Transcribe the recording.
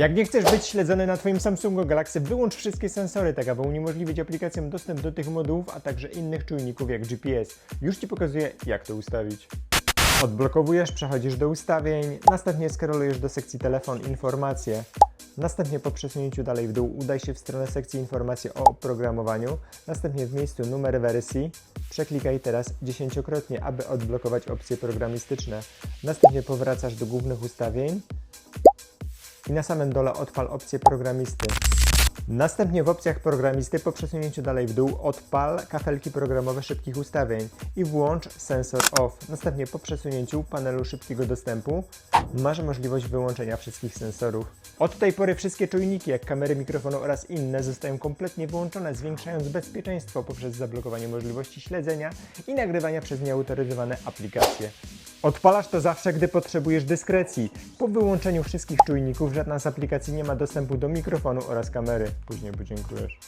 Jak nie chcesz być śledzony na Twoim Samsungu Galaxy, wyłącz wszystkie sensory, tak aby uniemożliwić aplikacjom dostęp do tych modułów, a także innych czujników jak GPS. Już Ci pokazuję, jak to ustawić. Odblokowujesz, przechodzisz do ustawień, następnie skrolujesz do sekcji telefon, informacje. Następnie po przesunięciu dalej w dół udaj się w stronę sekcji informacje o oprogramowaniu. Następnie w miejscu numer wersji przeklikaj teraz dziesięciokrotnie, aby odblokować opcje programistyczne. Następnie powracasz do głównych ustawień i na samym dole odpal opcję programisty. Następnie w opcjach programisty po przesunięciu dalej w dół odpal kafelki programowe szybkich ustawień i włącz sensor off. Następnie po przesunięciu panelu szybkiego dostępu masz możliwość wyłączenia wszystkich sensorów. Od tej pory wszystkie czujniki jak kamery mikrofonu oraz inne zostają kompletnie wyłączone, zwiększając bezpieczeństwo poprzez zablokowanie możliwości śledzenia i nagrywania przez nieautoryzowane aplikacje. Odpalasz to zawsze, gdy potrzebujesz dyskrecji. Po wyłączeniu wszystkich czujników żadna z aplikacji nie ma dostępu do mikrofonu oraz kamery. Później podziękujesz.